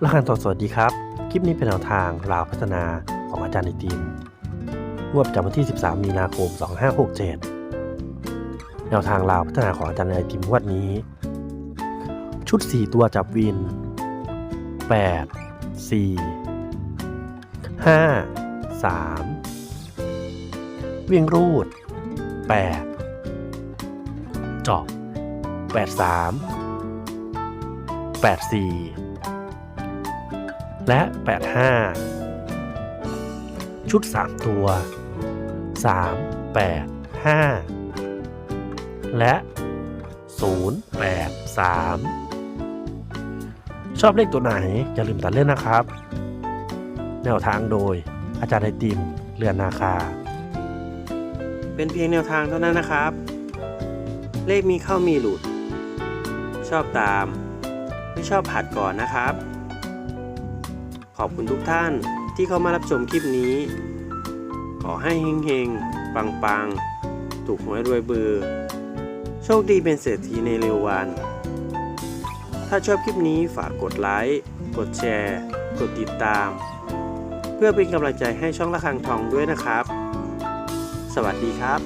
และการต่อสวัสดีครับ คลิปนี้เป็นแนวทางลาวพัฒนาของอาจารย์ในทีมงวดประจำวันที่ 13 มีนาคม 2567 แนวทางลาวพัฒนาของอาจารย์ในทีมงวดนี้ ชุด 4 ตัวจับวิน 8 4 5 3 วิ่งรูด 8จาะ83 84 และ 85 ชุด 3 ตัว 3 8 5 และ 0 8 3 ชอบเลขตัวไหน อย่าลืมตัดเล่นนะครับ แนวทางโดยอาจารย์ไอติมเรือนนาคา เป็นเพียงแนวทางเท่านั้นนะครับ เลขมีเข้ามีหลุด ชอบตาม ไม่ชอบผัดก่อนนะครับ ขอบคุณทุกท่านที่เข้ามารับชมคลิปนี้ ขอให้เฮงๆ ปังๆ ถูกหวยรวยเบือ โชคดีเป็นเศรษฐีในเร็ววัน ถ้าชอบคลิปนี้ฝากกดไลค์ กดแชร์ กดติดตาม เพื่อเป็นกำลังใจให้ช่องละคังทองด้วยนะครับ สวัสดีครับ